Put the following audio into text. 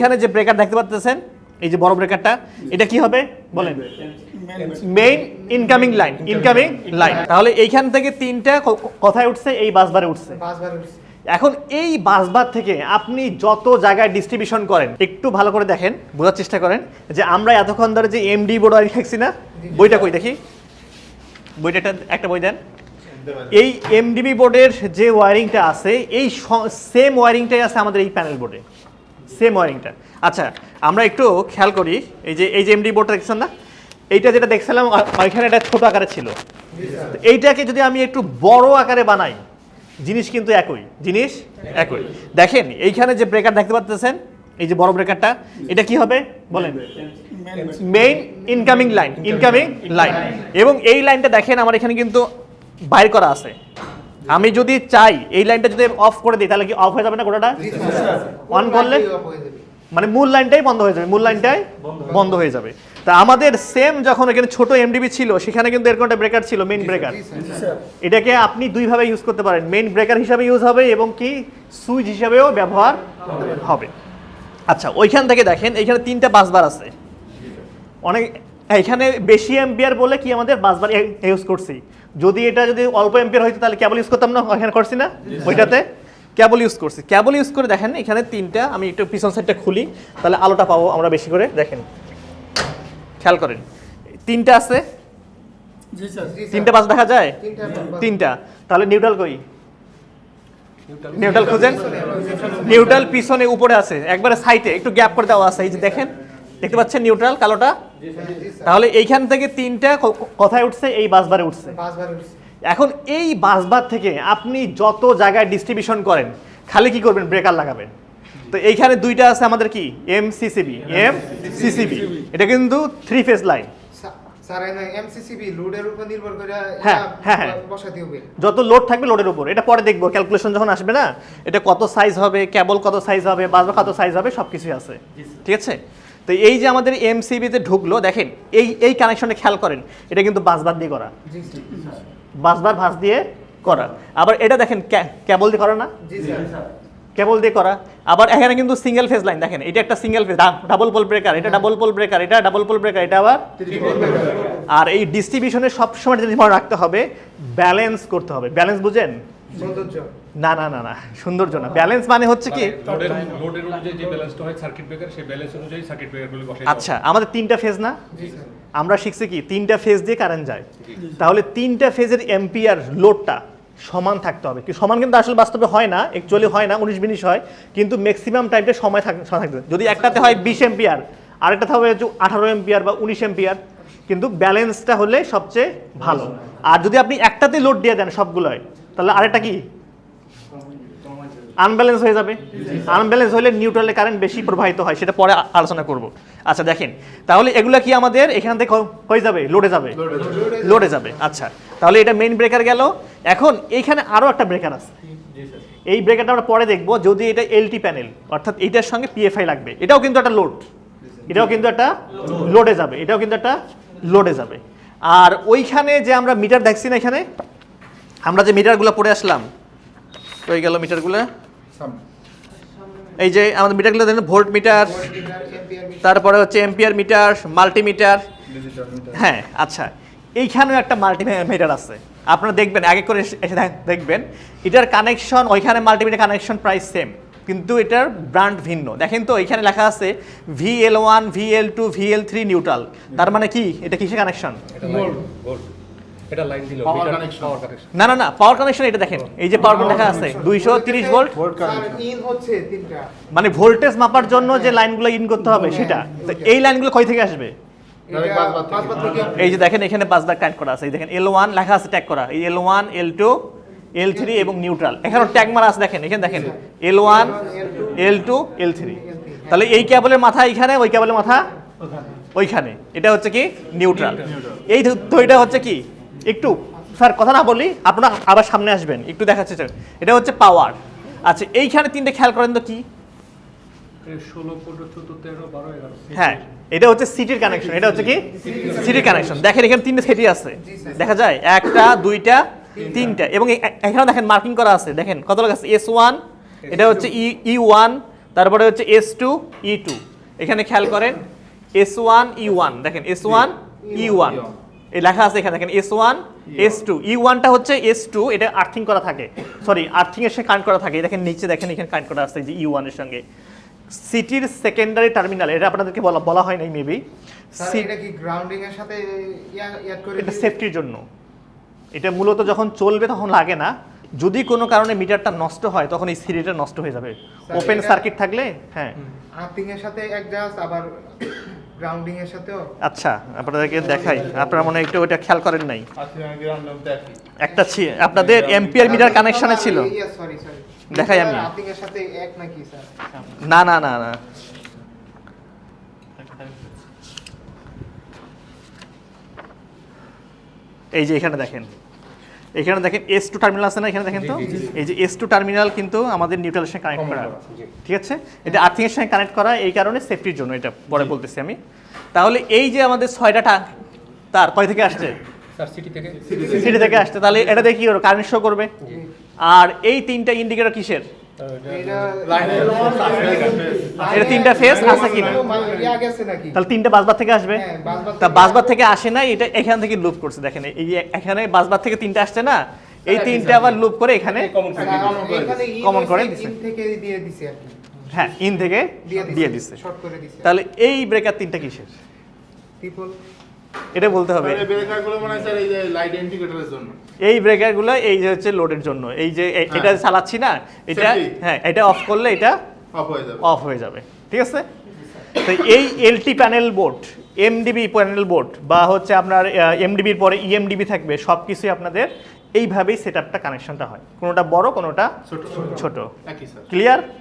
এইখানে যে ব্রেকার দেখতে পাচ্ছেন এই যে বড় ব্রেকারটা এটা কি হবে? বলেন। Main incoming line incoming line তাহলে এইখান থেকে তিনটা কথায় উঠছে এই বাসবারে উঠছে। বাসবার উঠছে। এখন এই বাসবার থেকে আপনি যত জায়গায় ডিস্ট্রিবিউশন করেন একটু ভালো করে দেখেন বোঝার চেষ্টা করেন যে আমরা এতক্ষণ ধরে যে এমডি বোর্ড ওয়ারিং দেখছি না বইটা কই দেখি? বইটা একটা- একটা বই দেন। এই এমডিবি বোর্ডের যে ওয়ারিংটা আছে এই সেম ওয়ারিংটাই আছে আমাদের এই প্যানেল বোর্ডে সেম ওয়ারিংটা। আচ্ছা আমরা একটু খেয়াল করি, এই যে এই যে এমডি বোর্ডটা দেখছেন না? এইটা যেটা দেখছিলাম ওইখানে এটা ছোট আকারে ছিল। এইটাকে যদি আমি একটু বড় আকারে বানাই, জিনিস কিন্তু একই, জিনিস একই। দেখেন, এইখানে যে ব্রেকার দেখতে পাচ্ছেন, এই যে বড় ব্রেকারটা এটা কি হবে? বলেন। Main incoming line incoming line এবং এই লাইনটা দেখেন, আমার এখানে কিন্তু বাইর করা আছে। আমি যদি চাই এই লাইনটা যদি অফ করে দিই তাহলে কি অফ হয়ে যাবে না গোটাটা? অন করলে? হয়ে। মানে মূল লাইনটাই বন্ধ হয়ে যাবে মূল লাইনটাই বন্ধ হয়ে যাবে। তা আমাদের সেম যখন এখানে ছোট এমডিবি ছিল সেখানে কিন্তু এরকম একটা ব্রেকার ছিল মেইন ব্রেকার এটাকে আপনি দুইভাবে ইউজ করতে পারেন। মেইন ব্রেকার হিসাবে ইউজ হবে এবং কি? সুইচ হিসাবেও ব্যবহার হবে। আচ্ছা ওইখান থেকে দেখেন এইখানে তিনটা বাসবার আছে। অনেক এখানে বেশি এম্পিয়ার বলে কি আমাদের বাসবার ইউজ করছি। যদি এটা যদি অল্প এম্পিয়ার হইতো তাহলে কেবল ইউজ করতাম না এখানে করছি না? ওইটাতে? কেবল ইউজ করছি। কেবল ইউজ করে দেখেন এখানে তিনটা আমি একটু পিছন সাইডটা খুলি তাহলে আলোটা পাবো আমরা বেশি করে। দেখেন খেয়াল করেন তিনটা আছে? জি, স্যার। তিনটা বাস দেখা যায়? তিনটা তাহলে নিউট্রাল কই? নিউট্রাল খুঁজেন। নিউট্রাল পিছনে উপরে আছে। একবারে সাইডে একটু গ্যাপ করে দেওয়া আছে। এই যে দেখেন দেখতে পাচ্ছেন নিউট্রাল কালোটা। তাহলে এইখান থেকে তিনটা কথায় উঠছে এই বাসবারে উঠছে। বাসবার উঠছে। এখন এই বাসবার থেকে আপনি যত জায়গায় ডিস্ট্রিবিউশন করেন খালি কি করবেন? ব্রেকার লাগাবেন। তো এইখানে দুইটা আছে আমাদের কি? এম সিসিবি এম সিসিবি এটা কিন্তু three phase line sir, sir, এই নয়, MCCB লোডের উপর নির্ভর করে হ্যাঁ, হ্যাঁ, হ্যাঁ। যত লোড থাকবে লোডের উপর। এটা পরে দেখব ক্যালকুলেশন যখন আসবে না এটা কত সাইজ হবে কেবল কত সাইজ হবে বাসবা কত সাইজ হবে সব কিছুই আছে ঠিক আছে? তো এই যে আমাদের এমসিবিতে ঢুকলো দেখেন এই এই কানেকশনে খেয়াল করেন এটা কিন্তু বাসবার দিয়ে করা। জি, স্যার। বাসবার ভাঁজ দিয়ে করা। আবার এটা দেখেন কেবল দিয়ে করা না? জি, কেবল দিয়ে করা। আবার এখানে কিন্তু সিঙ্গেল ফেজ লাইন দেখেন এটা একটা single phase double pole breaker এটা ডাবল পোল ব্রেকার এটা ডাবল পোল ব্রেকার এটা আবার আর এই ডিস্ট্রিবিউশনে সবসময় জিনিস মনে রাখতে হবে ব্যালেন্স করতে হবে। ব্যালেন্স বুঝেন। না না না না সৌন্দর্য না। ব্যালেন্স মানে হচ্ছে কি? লোডের লোডের অনুযায়ী যে ব্যালেন্সটা হয় সার্কিট ব্রেকার সেই ব্যালেন্স অনুযায়ী সার্কিট ব্রেকারগুলো বসাই আচ্ছা আমাদের তিনটা ফেজ না? আমরা শিখছি কি? তিনটা ফেজ দিয়ে কারেন্ট যায়। তাহলে তিনটা ফেজের এম্পিয়ার লোডটা সমান থাকতে হবে। কি সমান কিন্তু আসলে বাস্তবে হয় না অ্যাকচুয়ালি হয় না উনিশ বিনিশ হয় কিন্তু ম্যাক্সিমাম টাইমটা সময় থাক সময় থাকবে যদি একটাতে হয় বিশ এম্পিয়ার আরেকটাতে হবে আঠারো এম্পিয়ার বা উনিশ এম্পিয়ার কিন্তু ব্যালেন্সটা হলে সবচেয়ে ভালো। আর যদি আপনি একটাতে লোড দিয়ে দেন সবগুলোয় তাহলে আরেকটা কি? আনব্যালেন্স হয়ে যাবে। আনব্যালেন্স হলে নিউট্রালে কারেন্ট বেশি প্রবাহিত হয়, সেটা পরে আলোচনা করব। আচ্ছা দেখেন, তাহলে এগুলো কি আমাদের? এখান থেকে হয়ে যাবে লোডে যাবে। লোডে যাবে আচ্ছা। তাহলে এটা মেইন ব্রেকার গেল। এখন এইখানে আরও একটা ব্রেকার আছে। এই ব্রেকারটা আমরা পরে দেখব, যদি এটা এলটি প্যানেল অর্থাৎ এইটার সঙ্গে পিএফআই লাগবে। এটাও কিন্তু একটা লোড এটাও কিন্তু একটা লোডে যাবে। এটাও কিন্তু একটা লোডে যাবে। আর ওইখানে যে আমরা মিটার দেখছি না এখানে আমরা যে মিটারগুলো পড়ে আসলাম কই গেল মিটারগুলো? এই যে আমাদের মিটারগুলো দেখেন ভোল্ট মিটার মিটার, মিটার। তারপরে হচ্ছে এম্পিয়ার মিটার মাল্টিমিটার। হ্যাঁ আচ্ছা এইখানেও একটা মাল্টিমিটার আছে। আপনারা দেখবেন আগে করে এসে এসে দেখ- দেখবেন এটার কানেকশন ওইখানে মাল্টিমিটার কানেকশন প্রাইস সেম কিন্তু এটার ব্র্যান্ড ভিন্ন। দেখেন তো এখানে লেখা আছে V L one V L two V L three neutral তার মানে কি? এটা কিসে কানেকশন এটা লাইন ভোল্ট এটা দিল মিটার connection. পাওয়ার কানেকশন না না না পাওয়ার কানেকশন এটা দেখেন এই যে পাওয়ার লেখা আছে দুইশো তিরিশ ভোল্ট স্যার, ইন হচ্ছে তিনটা। মানে ভোল্টেজ মাপার জন্য যে লাইনগুলো ইন করতে হবে সেটা। তো এই লাইনগুলো কই থেকে আসবে? এটা। এই যে দেখেন এখানে পাঁচবার ট্যাগ করা আছে। এই দেখেন এল ওয়ান লেখা আছে ট্যাগ করা। এই L one L two L three এবং নিউট্রাল এখানে ট্যাগ মারা আছে দেখেন এখানে দেখেন। L one L two L three তাহলে এই কেবলের মাথা এইখানে ওই কেবলের মাথা ওইখানে। এটা হচ্ছে কি? নিউট্রাল এই দইটা হচ্ছে কি? একটু স্যার কথা না বলি আপনারা আবার সামনে আসবেন। একটু দেখাচ্ছে স্যার। এটা হচ্ছে পাওয়ার আচ্ছা এইখানে তিনটে খেয়াল করেন তো কি? হ্যাঁ এটা হচ্ছে সিটির কানেকশন এটা হচ্ছে কি? সিটির কানেকশন দেখেন এখানে তিনটে সিটি আছে। দেখা যায় একটা দুইটা তিনটা। এবং এখানে দেখেন মার্কিং করা আছে। দেখেন কত লেখা আছে? এস ওয়ান এটা হচ্ছে ই ই ওয়ান তারপরে হচ্ছে এস টু ই টু এখানে খেয়াল করেন এস ওয়ান ই ওয়ান দেখেন এস ওয়ান ই ওয়ান এই লেখা আছে এখানে দেখেন S one S two E ওয়ানটা হচ্ছে এস টু এটা আর্থিং করা থাকে। সরি আর্থিং এর সঙ্গে কানেক্ট করা থাকে। দেখেন নিচে দেখেন এখানে কানেক্ট করা আছে যে ই ওয়ানের সঙ্গে। সিটির সেকেন্ডারি টার্মিনাল এটা আপনাদেরকে বলা বলা হয় নাই মেবি এটা কি গ্রাউন্ডিং এর সাথে এটা সেফটির জন্য। এটা মূলত যখন চলবে তখন লাগে না। যদি কোনো কারণে মিটারটা নষ্ট হয় তখন এই সিরিটা নষ্ট হয়ে যাবে। ওপেন সার্কিট থাকলে হ্যাঁ। আর্থিং এর সাথে এক জাস্ট আবার গ্রাউন্ডিং এর সাথেও আচ্ছা আপনাদেরকে দেখাই। আপনারা মনে একটু ওইটা খেয়াল করেন নাই। একটা ছি- আপনাদের এমপিআর মিটার কানেকশনে ছিল। সরি সরি দেখাই আমি। এর সাথে এক নাকি স্যার না না না না। এই যে এখানে দেখেন। এখানে দেখেন এস টু টার্মিনাল আছে না এখানে দেখেন তো? এই যে এস টু টার্মিনাল কিন্তু আমাদের নিউট্রালের সঙ্গে কানেক্ট করা। ঠিক আছে? এটা আর্থিং এর সঙ্গে কানেক্ট করা এই কারণে সেফটির জন্য এটা পরে বলতেছি আমি। তাহলে এই যে আমাদের ছয়টা টাঙ্ক তার কয় থেকে আসছে? সিটি থেকে। সিটি থেকে আসছে। তাহলে এটা দেখি কারেন্ট শো করবে। আর এই তিনটা ইন্ডিকেটর কিসের? এটা এটা তিনটা phase আছে কিনা? ইয়া তাহলে তিনটা বাসবার থেকে আসবে? হ্যাঁ, তা বাসবার থেকে আসে না এটা এখান থেকে লুপ করছে দেখেন এই এখানে বাসবার থেকে তিনটা আসছে না এই তিনটা আবার লুপ করে এখানে কমন স্যার, এখানে ইন Common করে দিছে। ইন থেকে দিয়ে দিছে আর কি হ্যাঁ ইন থেকে দিয়ে দিছে দিচ্ছে শর্ট করে দিছে। তাহলে এই ব্রেকার তিনটা কিসের? এটা বলতে হবে। এই ব্রেকারগুলো এই যে হচ্ছে লোডের জন্য। এই যে এটা চালাচ্ছি না এটা হ্যাঁ এটা অফ করলে এটা অফ হয়ে যাবে। অফ হয়ে যাবে। ঠিক আছে? তো এই LT panel board MDB panel board বা হচ্ছে আপনার এমডিবির পরে E ইএমডিবি থাকবে সব কিছুই আপনাদের এইভাবেই সেট আপটা কানেকশনটা হয়। কোনোটা বড় কোনোটা ছোট। ছোট। ক্লিয়ার